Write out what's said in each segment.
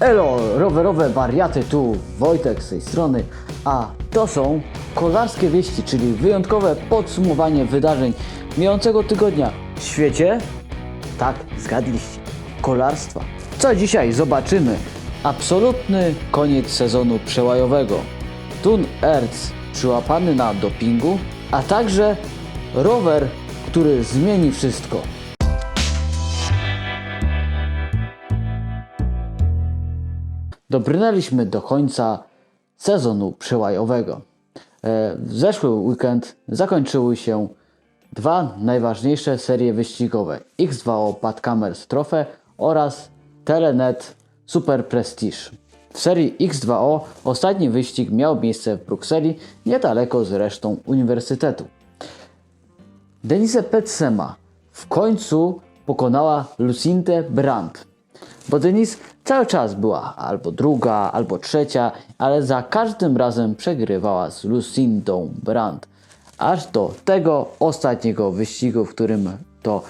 Elo, rowerowe wariaty tu, Wojtek z tej strony, a to są kolarskie wieści, czyli wyjątkowe podsumowanie wydarzeń mijającego tygodnia w świecie. Tak, zgadliście, kolarstwa. Co dzisiaj zobaczymy? Absolutny koniec sezonu przełajowego. Tun Erz przyłapany na dopingu, a także rower, który zmieni wszystko. Dobrnęliśmy do końca sezonu przełajowego. E, W zeszły weekend zakończyły się dwa najważniejsze serie wyścigowe X2O Badkamers Trophy oraz Telenet Super Prestige. W serii X2O ostatni wyścig miał miejsce w Brukseli, niedaleko zresztą uniwersytetu. Denise Petsema w końcu pokonała Lucintę Brandt. Bo Denise cały czas była albo druga, albo trzecia, ale za każdym razem przegrywała z Lucindą Brandt. Aż do tego ostatniego wyścigu, w którym to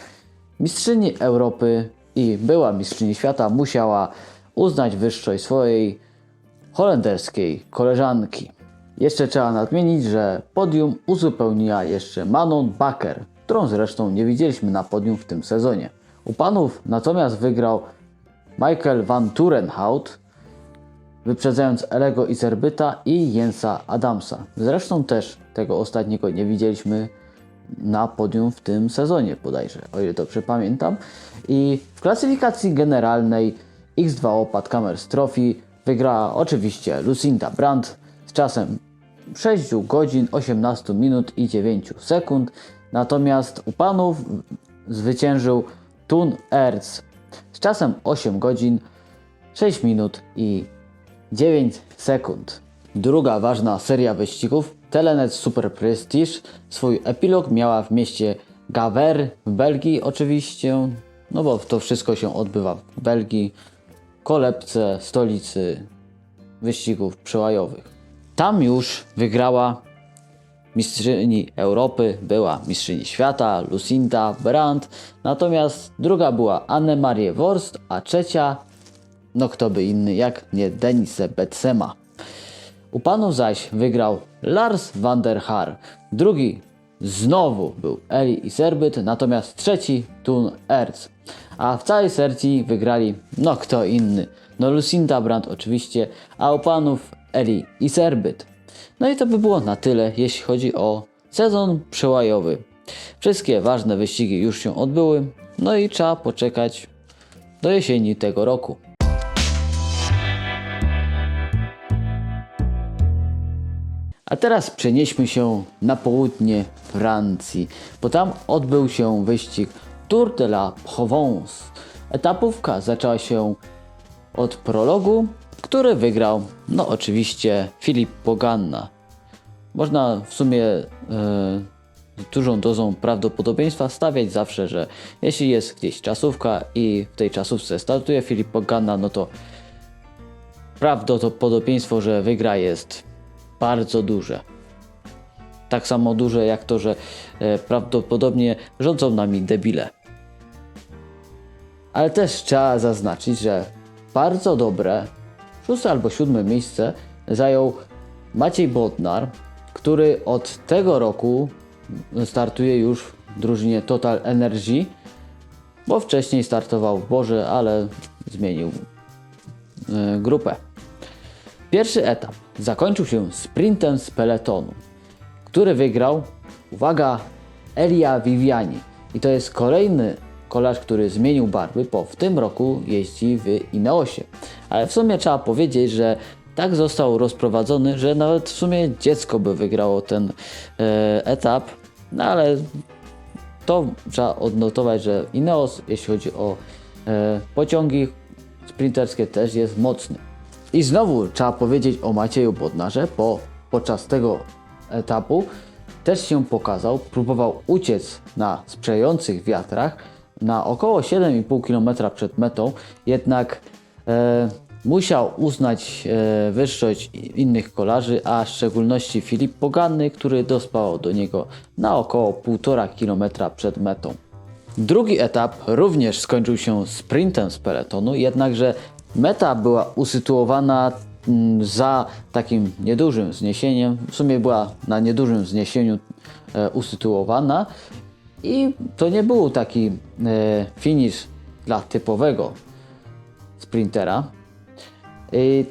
mistrzyni Europy i była mistrzyni świata musiała uznać wyższość swojej holenderskiej koleżanki. Jeszcze trzeba nadmienić, że podium uzupełniła jeszcze Manon Bakker, którą zresztą nie widzieliśmy na podium w tym sezonie. U panów natomiast wygrał Michael van Turenhout, wyprzedzając Elego Iserbyta i Jensa Adamsa. Zresztą też tego ostatniego nie widzieliśmy na podium w tym sezonie bodajże, o ile dobrze pamiętam. I w klasyfikacji generalnej X2O Padkamers Trophy wygrała oczywiście Lucinda Brandt z czasem 6 godzin 18 minut i 9 sekund. Natomiast u panów zwyciężył Tun Erz z czasem 8 godzin 6 minut i 9 sekund. Druga ważna seria wyścigów, Telenet Super Prestige, swój epilog miała w mieście Gaver w Belgii oczywiście, no bo to wszystko się odbywa w Belgii, kolebce, stolicy wyścigów przełajowych. Tam już wygrała mistrzyni Europy, była mistrzyni świata Lucinda Brandt, natomiast druga była Anne-Marie Worst, a trzecia, no kto by inny jak nie Denise Betsema. U panów zaś wygrał Lars van der Haar, drugi znowu był Eli i Serbyt, natomiast trzeci Tun Erz. A w całej sercji wygrali, no kto inny, no Lucinda Brandt oczywiście, a u panów Eli i Serbyt. No i to by było na tyle, jeśli chodzi o sezon przełajowy. Wszystkie ważne wyścigi już się odbyły, no i trzeba poczekać do jesieni tego roku. A teraz przenieśmy się na południe Francji, bo tam odbył się wyścig Tour de la Provence. Etapówka zaczęła się od prologu, który wygrał, no oczywiście, Filip Poganna. Można w sumie z dużą dozą prawdopodobieństwa stawiać zawsze, że jeśli jest gdzieś czasówka i w tej czasówce startuje Filip Poganna, no to prawdopodobieństwo, że wygra jest bardzo duże. Tak samo duże jak to, że e, prawdopodobnie rządzą nami debile. Ale też trzeba zaznaczyć, że bardzo dobre szóste albo siódme miejsce zajął Maciej Bodnar, który od tego roku startuje już w drużynie Total Energy, bo wcześniej startował w Boże, ale zmienił e, grupę. Pierwszy etap zakończył się sprintem z peletonu, który wygrał, uwaga, Elia Viviani. I to jest kolejny kolarz, który zmienił barwy, bo w tym roku jeździ w Ineosie. Ale w sumie trzeba powiedzieć, że tak został rozprowadzony, że nawet w sumie dziecko by wygrało ten e, etap, no ale to trzeba odnotować, że Ineos, jeśli chodzi o e, pociągi sprinterskie, też jest mocny. I znowu trzeba powiedzieć o Macieju Bodnarze, bo podczas tego etapu też się pokazał, próbował uciec na sprzyjających wiatrach na około 7,5 km przed metą, jednak e, musiał uznać e, wyższość innych kolarzy, a w szczególności Filip Poganny, który dospał do niego na około 1,5 km przed metą. Drugi etap również skończył się sprintem z peletonu, jednakże Meta była usytuowana mm, za takim niedużym wzniesieniem, w sumie była na niedużym wzniesieniu e, usytuowana i to nie był taki e, finish dla typowego sprintera.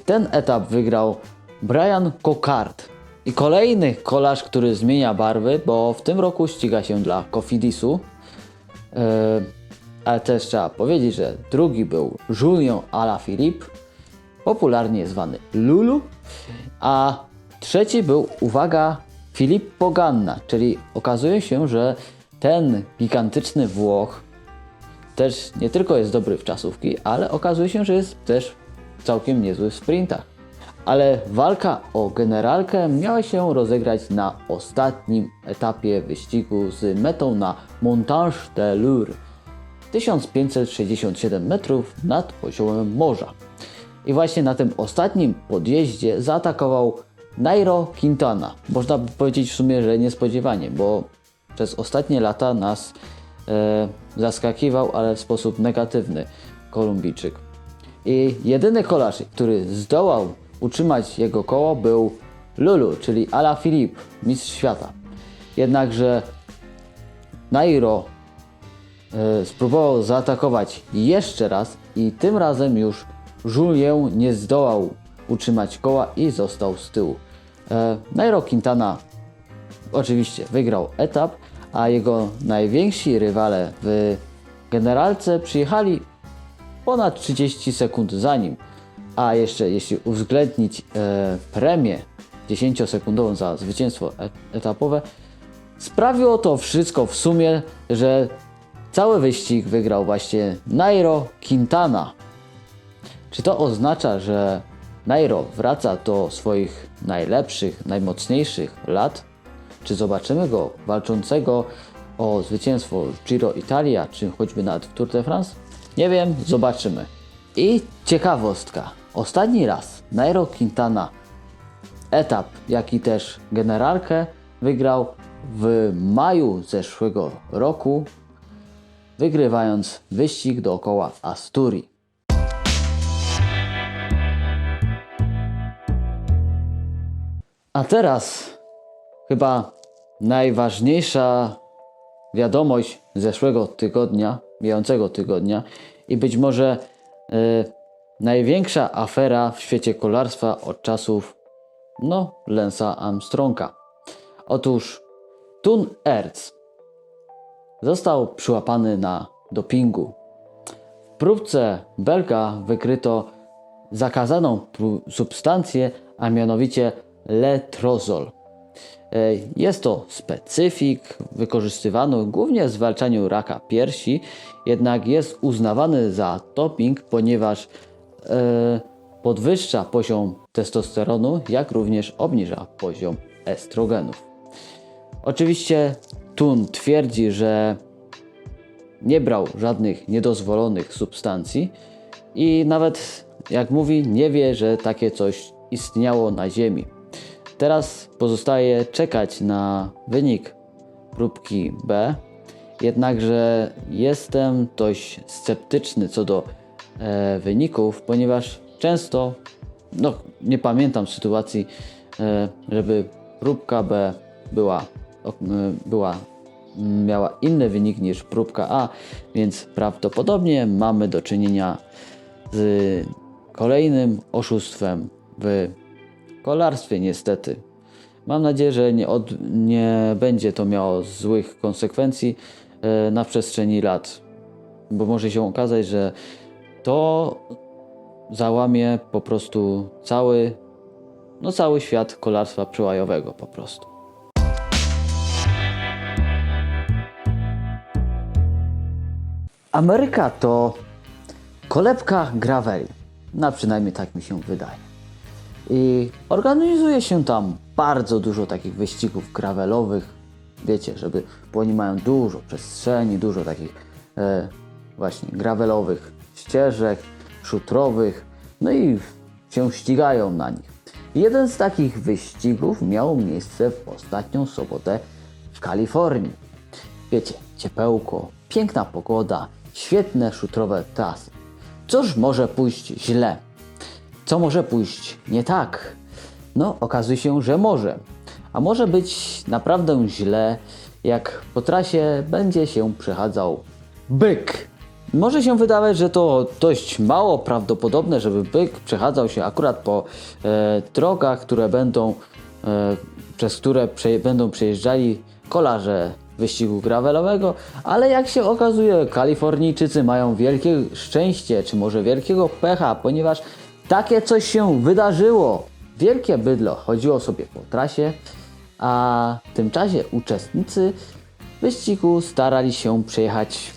Ten etap wygrał Brian Cockart. I kolejny kolarz, który zmienia barwy, bo w tym roku ściga się dla Cofidisu. E, ale też trzeba powiedzieć, że drugi był Julien Alaphilippe, popularnie zwany Lulu, a trzeci był, uwaga, Filippo Ganna, czyli okazuje się, że ten gigantyczny Włoch też nie tylko jest dobry w czasówki, ale okazuje się, że jest też całkiem niezły w sprintach. Ale walka o generalkę miała się rozegrać na ostatnim etapie wyścigu z metą na Montage de Loure 1567 metrów nad poziomem morza. I właśnie na tym ostatnim podjeździe zaatakował Nairo Quintana. Można by powiedzieć w sumie, że niespodziewanie, bo przez ostatnie lata nas e, zaskakiwał, ale w sposób negatywny Kolumbijczyk. I jedyny kolarz, który zdołał utrzymać jego koło był Lulu, czyli Ala Filip, mistrz świata. Jednakże Nairo e, spróbował zaatakować jeszcze raz i tym razem już Julien nie zdołał utrzymać koła i został z tyłu. E, Nairo Quintana oczywiście wygrał etap, a jego najwięksi rywale w generalce przyjechali ponad 30 sekund za nim. A jeszcze jeśli uwzględnić e, premię 10-sekundową za zwycięstwo et etapowe, sprawiło to wszystko w sumie, że cały wyścig wygrał właśnie Nairo Quintana. Czy to oznacza, że Nairo wraca do swoich najlepszych, najmocniejszych lat? Czy zobaczymy go walczącego o zwycięstwo Giro Italia, czy choćby nawet w Tour de France? Nie wiem, zobaczymy. I ciekawostka. Ostatni raz Nairo Quintana etap, jak i też generalkę wygrał w maju zeszłego roku, wygrywając wyścig dookoła Asturii. A teraz chyba najważniejsza wiadomość zeszłego tygodnia, mijającego tygodnia i być może e, największa afera w świecie kolarstwa od czasów no, Lensa Armstronga. Otóż Tun Erz został przyłapany na dopingu. W próbce Belga wykryto zakazaną substancję, a mianowicie letrozol. Jest to specyfik wykorzystywany głównie w zwalczaniu raka piersi, jednak jest uznawany za doping, ponieważ e, podwyższa poziom testosteronu, jak również obniża poziom estrogenów. Oczywiście Tun twierdzi, że nie brał żadnych niedozwolonych substancji i nawet, jak mówi, nie wie, że takie coś istniało na Ziemi. Teraz pozostaje czekać na wynik próbki B, jednakże jestem dość sceptyczny co do e, wyników, ponieważ często, no nie pamiętam sytuacji, e, żeby próbka B była, o, była miała inny wynik niż próbka A, więc prawdopodobnie mamy do czynienia z kolejnym oszustwem w kolarstwie niestety. Mam nadzieję, że nie, od, nie będzie to miało złych konsekwencji e, na przestrzeni lat, bo może się okazać, że to załamie po prostu cały, no cały świat kolarstwa przełajowego po prostu. Ameryka to kolebka graveli. No przynajmniej tak mi się wydaje. I organizuje się tam bardzo dużo takich wyścigów gravelowych. Wiecie, żeby, bo oni mają dużo przestrzeni, dużo takich e, właśnie gravelowych ścieżek, szutrowych, no i się ścigają na nich. Jeden z takich wyścigów miał miejsce w ostatnią sobotę w Kalifornii. Wiecie, ciepełko, piękna pogoda, świetne szutrowe trasy. Cóż może pójść źle? Co może pójść nie tak? No, okazuje się, że może. A może być naprawdę źle, jak po trasie będzie się przechadzał byk. Może się wydawać, że to dość mało prawdopodobne, żeby byk przechadzał się akurat po e, drogach, które będą, e, przez które prze, będą przejeżdżali kolarze wyścigu gravelowego, ale jak się okazuje, Kalifornijczycy mają wielkie szczęście, czy może wielkiego pecha, ponieważ takie coś się wydarzyło. Wielkie bydlo chodziło sobie po trasie, a w tym czasie uczestnicy wyścigu starali się przejechać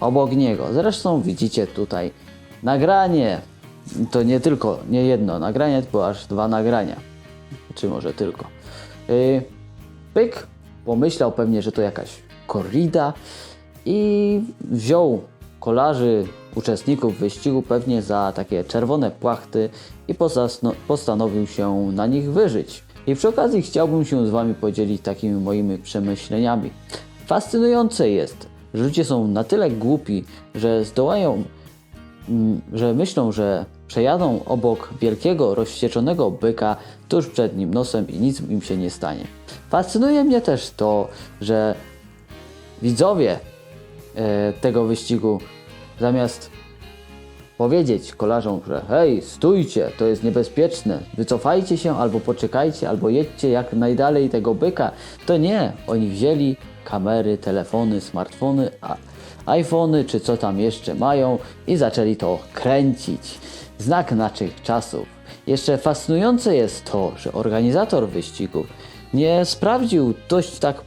obok niego. Zresztą widzicie tutaj nagranie. To nie tylko, nie jedno nagranie, tylko aż dwa nagrania. Czy może tylko. Yy, Pyk pomyślał pewnie, że to jakaś korrida i wziął kolarzy, uczestników wyścigu pewnie za takie czerwone płachty i postanowił się na nich wyżyć. I przy okazji chciałbym się z Wami podzielić takimi moimi przemyśleniami. Fascynujące jest, że ludzie są na tyle głupi, że zdołają mm, że myślą, że przejadą obok wielkiego, rozwścieczonego byka tuż przed nim nosem i nic im się nie stanie. Fascynuje mnie też to, że widzowie tego wyścigu zamiast powiedzieć kolarzom, że hej, stójcie, to jest niebezpieczne, wycofajcie się albo poczekajcie, albo jedźcie jak najdalej tego byka, to nie, oni wzięli kamery, telefony, smartfony, iPhony czy co tam jeszcze mają i zaczęli to kręcić. Znak naszych czasów. Jeszcze fascynujące jest to, że organizator wyścigów nie sprawdził dość tak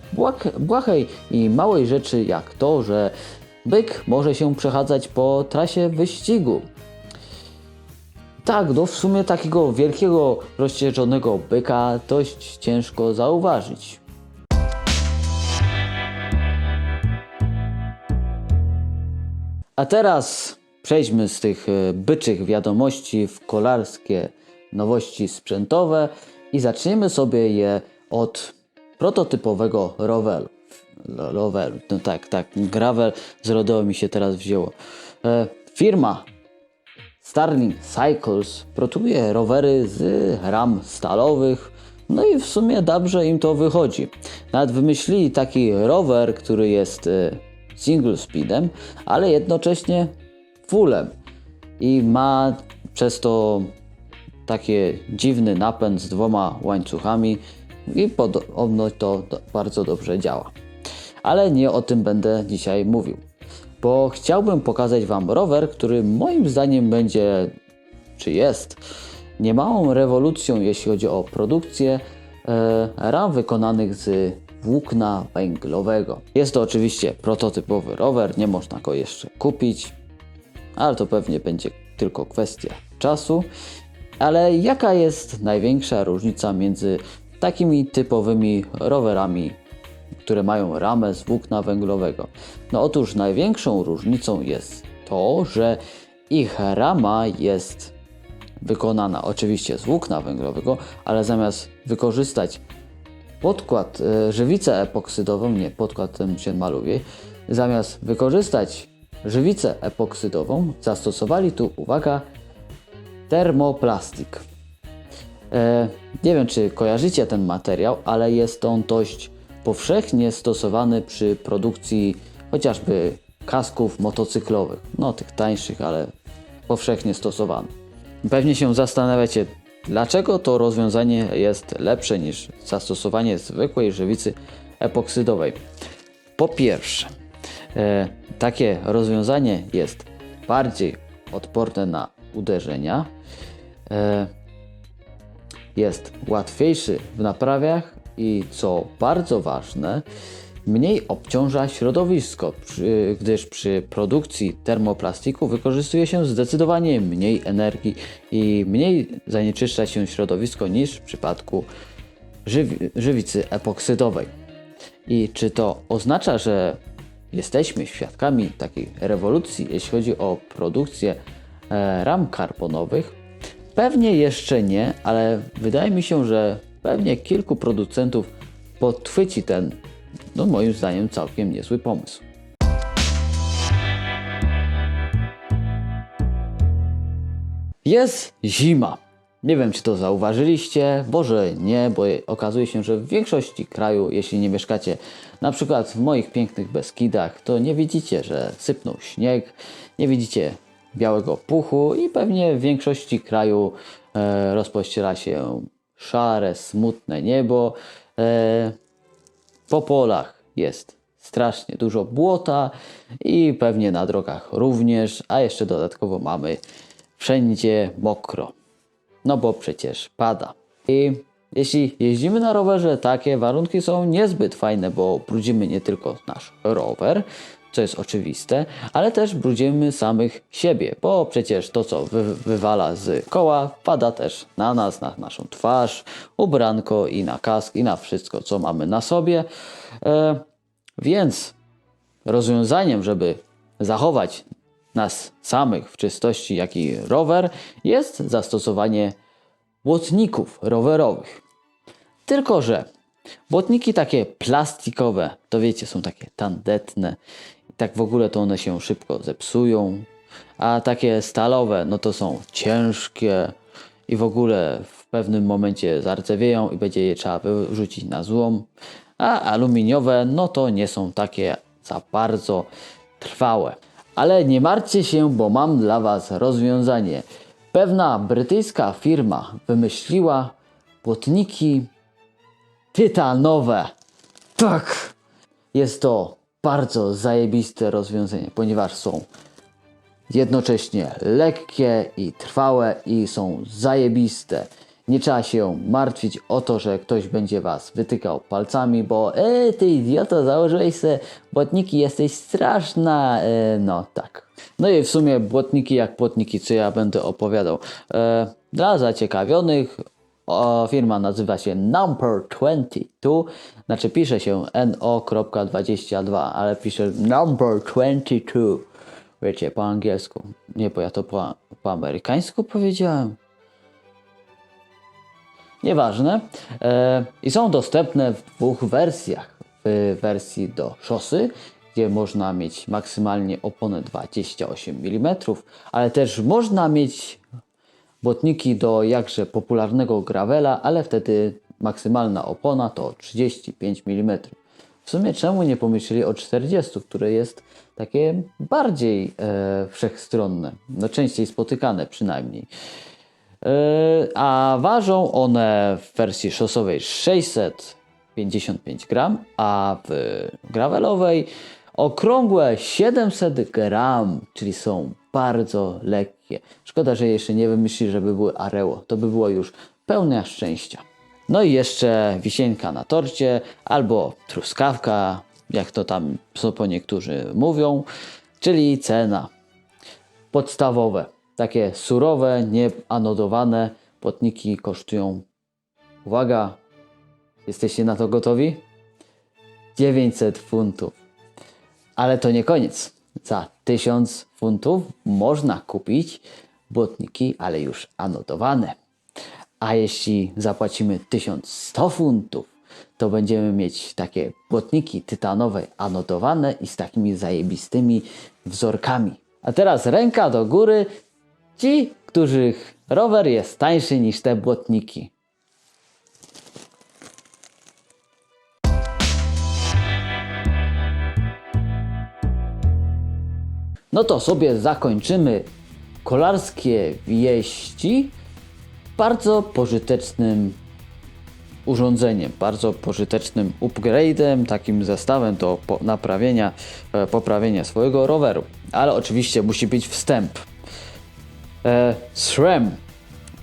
błahej i małej rzeczy jak to, że byk może się przechadzać po trasie wyścigu. Tak, no w sumie takiego wielkiego, rozcieczonego byka dość ciężko zauważyć. A teraz przejdźmy z tych e, byczych wiadomości w kolarskie nowości sprzętowe i zaczniemy sobie je od prototypowego roweru. Roweru, no tak, tak, gravel z rodeo mi się teraz wzięło. E, firma Starling Cycles produkuje rowery z ram stalowych, no i w sumie dobrze im to wychodzi. Nawet wymyślili taki rower, który jest e, single speedem, ale jednocześnie fullem i ma przez to taki dziwny napęd z dwoma łańcuchami i podobno to bardzo dobrze działa. Ale nie o tym będę dzisiaj mówił, bo chciałbym pokazać Wam rower, który moim zdaniem będzie, czy jest, niemałą rewolucją, jeśli chodzi o produkcję e, ram wykonanych z włókna węglowego. Jest to oczywiście prototypowy rower, nie można go jeszcze kupić, ale to pewnie będzie tylko kwestia czasu. Ale jaka jest największa różnica między takimi typowymi rowerami, które mają ramę z włókna węglowego? No otóż największą różnicą jest to, że ich rama jest wykonana oczywiście z włókna węglowego, ale zamiast wykorzystać podkład, e, żywicę epoksydową, nie, podkład ten się maluje, zamiast wykorzystać żywicę epoksydową, zastosowali tu, uwaga, termoplastik. E, nie wiem, czy kojarzycie ten materiał, ale jest on dość powszechnie stosowany przy produkcji chociażby kasków motocyklowych. No, tych tańszych, ale powszechnie stosowany. Pewnie się zastanawiacie, dlaczego to rozwiązanie jest lepsze niż zastosowanie zwykłej żywicy epoksydowej. Po pierwsze, e, takie rozwiązanie jest bardziej odporne na uderzenia, e, jest łatwiejszy w naprawiach i co bardzo ważne, mniej obciąża środowisko, gdyż przy produkcji termoplastiku wykorzystuje się zdecydowanie mniej energii i mniej zanieczyszcza się środowisko niż w przypadku żywi, żywicy epoksydowej. I czy to oznacza, że jesteśmy świadkami takiej rewolucji, jeśli chodzi o produkcję e, ram karbonowych? Pewnie jeszcze nie, ale wydaje mi się, że pewnie kilku producentów podchwyci ten, no moim zdaniem, całkiem niezły pomysł. Jest zima. Nie wiem, czy to zauważyliście, może nie, bo okazuje się, że w większości kraju, jeśli nie mieszkacie na przykład w moich pięknych Beskidach, to nie widzicie, że sypnął śnieg, nie widzicie białego puchu i pewnie w większości kraju e, rozpościera się szare, smutne niebo. E, po polach jest strasznie dużo błota i pewnie na drogach również, a jeszcze dodatkowo mamy wszędzie mokro. No bo przecież pada. I jeśli jeździmy na rowerze, takie warunki są niezbyt fajne, bo brudzimy nie tylko nasz rower, co jest oczywiste, ale też brudzimy samych siebie, bo przecież to, co wy, wywala z koła, pada też na nas, na naszą twarz, ubranko i na kask i na wszystko, co mamy na sobie. E, więc rozwiązaniem, żeby zachować nas samych w czystości, jak i rower, jest zastosowanie błotników rowerowych. Tylko, że błotniki takie plastikowe, to wiecie, są takie tandetne. Tak w ogóle to one się szybko zepsują. A takie stalowe, no to są ciężkie i w ogóle w pewnym momencie zardzewieją i będzie je trzeba wyrzucić na złom. A aluminiowe, no to nie są takie za bardzo trwałe. Ale nie martwcie się, bo mam dla Was rozwiązanie. Pewna brytyjska firma wymyśliła błotniki tytanowe. Tak! Jest to bardzo zajebiste rozwiązanie, ponieważ są jednocześnie lekkie i trwałe i są zajebiste. Nie trzeba się martwić o to, że ktoś będzie was wytykał palcami, bo e, ty idioto, założyłeś se błotniki, jesteś straszna. E, no tak. No i w sumie błotniki jak błotniki, co ja będę opowiadał. E, dla zaciekawionych firma nazywa się Number 22, znaczy pisze się no.22, ale pisze Number 22. Wiecie, po angielsku. Nie, bo ja to po, po amerykańsku powiedziałem. Nieważne. E, I są dostępne w dwóch wersjach. W wersji do szosy, gdzie można mieć maksymalnie oponę 28 mm, ale też można mieć błotniki do jakże popularnego gravela, ale wtedy maksymalna opona to 35 mm. W sumie czemu nie pomyśleli o 40, które jest takie bardziej e, wszechstronne, no częściej spotykane przynajmniej. E, a ważą one w wersji szosowej 655 gram, a w gravelowej okrągłe 700 gram, czyli są bardzo lekkie. Szkoda, że jeszcze nie wymyśli, żeby były Areo. To by było już pełne szczęścia. No i jeszcze wisienka na torcie, albo truskawka, jak to tam po niektórzy mówią, czyli cena. Podstawowe, takie surowe, nieanodowane płotniki kosztują, uwaga, jesteście na to gotowi? 900 funtów. Ale to nie koniec. Za 1000 funtów można kupić błotniki, ale już anodowane. A jeśli zapłacimy 1100 funtów, to będziemy mieć takie błotniki tytanowe anodowane i z takimi zajebistymi wzorkami. A teraz ręka do góry ci, których rower jest tańszy niż te błotniki. No to sobie zakończymy kolarskie wieści bardzo pożytecznym urządzeniem, bardzo pożytecznym upgrade'em, takim zestawem do naprawienia, e, poprawienia swojego roweru. Ale oczywiście musi być wstęp. E, SRAM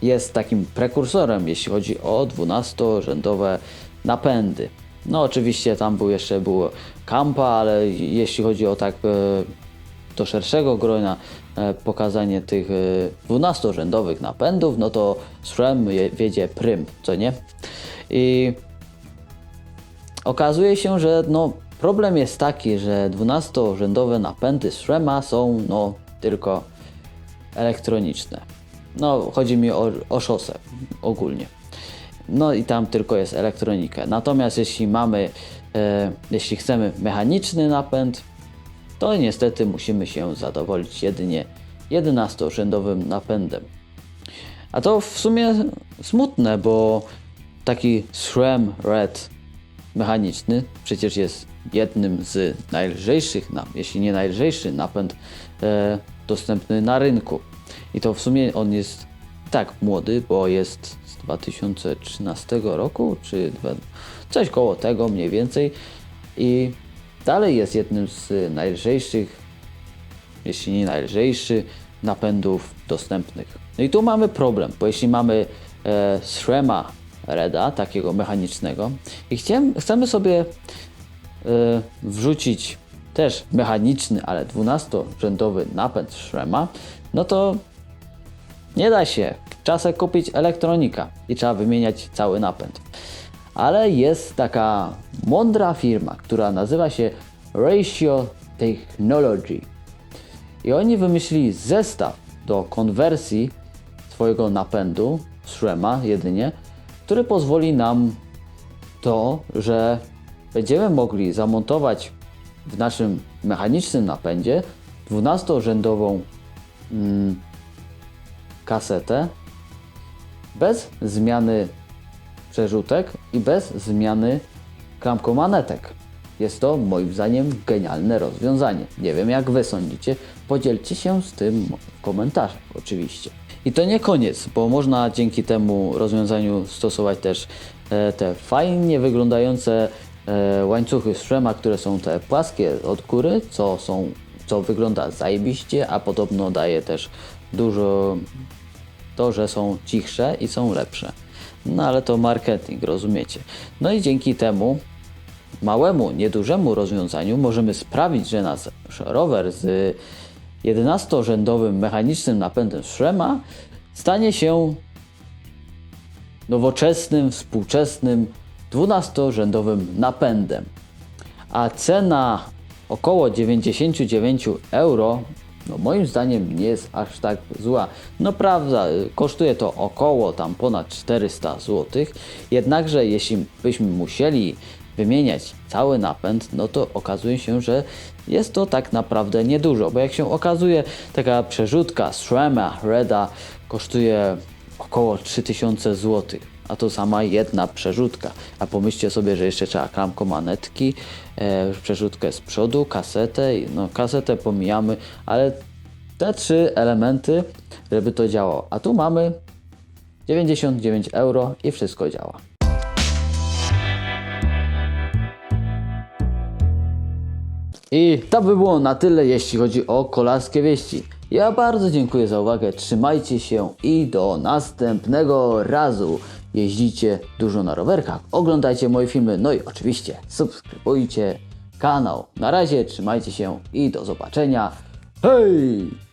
jest takim prekursorem, jeśli chodzi o 12-rzędowe napędy. No oczywiście tam był jeszcze było Kampa, ale jeśli chodzi o tak e, do szerszego grona e, pokazanie tych e, 12-rzędowych napędów, no to je- wiedzie prym, co nie? I okazuje się, że no, problem jest taki, że 12-rzędowe napędy SRAMa są no, tylko elektroniczne. No, chodzi mi o, o szosę ogólnie. No i tam tylko jest elektronika. Natomiast jeśli mamy, e, jeśli chcemy mechaniczny napęd, to niestety musimy się zadowolić jedynie 11-rzędowym napędem. A to w sumie smutne, bo taki SRAM Red mechaniczny przecież jest jednym z najlżejszych, na- jeśli nie najlżejszy napęd e, dostępny na rynku. I to w sumie on jest tak młody, bo jest z 2013 roku, czy coś koło tego mniej więcej. I dalej jest jednym z najlżejszych, jeśli nie najlżejszy, napędów dostępnych. No i tu mamy problem, bo jeśli mamy e, SRAMa Reda, takiego mechanicznego, i chciem, chcemy sobie e, wrzucić też mechaniczny, ale 12-rzędowy napęd SRAMa, no to nie da się. Czasem kupić elektronika i trzeba wymieniać cały napęd. Ale jest taka mądra firma, która nazywa się Ratio Technology. I oni wymyślili zestaw do konwersji swojego napędu, SRAMa jedynie, który pozwoli nam to, że będziemy mogli zamontować w naszym mechanicznym napędzie 12-rzędową mm, kasetę bez zmiany przerzutek i bez zmiany klamkomanetek. Jest to moim zdaniem genialne rozwiązanie. Nie wiem jak Wy sądzicie, podzielcie się z tym w komentarzach oczywiście. I to nie koniec, bo można dzięki temu rozwiązaniu stosować też e, te fajnie wyglądające e, łańcuchy strema, które są te płaskie od góry, co są, co wygląda zajebiście, a podobno daje też dużo to, że są cichsze i są lepsze. No ale to marketing, rozumiecie. No i dzięki temu małemu, niedużemu rozwiązaniu możemy sprawić, że nasz rower z 11-rzędowym mechanicznym napędem Shrema stanie się nowoczesnym, współczesnym 12-rzędowym napędem. A cena około 99 euro, no moim zdaniem nie jest aż tak zła. No prawda, y, kosztuje to około tam ponad 400 zł. Jednakże jeśli byśmy musieli wymieniać cały napęd, no to okazuje się, że jest to tak naprawdę niedużo, bo jak się okazuje, taka przerzutka SRAMa Reda kosztuje około 3000 zł, a to sama jedna przerzutka. A pomyślcie sobie, że jeszcze trzeba klamko manetki, e, przerzutkę z przodu, kasetę, no kasetę pomijamy, ale te trzy elementy, żeby to działało. A tu mamy 99 euro i wszystko działa. I to by było na tyle, jeśli chodzi o kolarskie wieści. Ja bardzo dziękuję za uwagę, trzymajcie się i do następnego razu. Jeździcie dużo na rowerkach, oglądajcie moje filmy, no i oczywiście subskrybujcie kanał. Na razie trzymajcie się i do zobaczenia. Hej!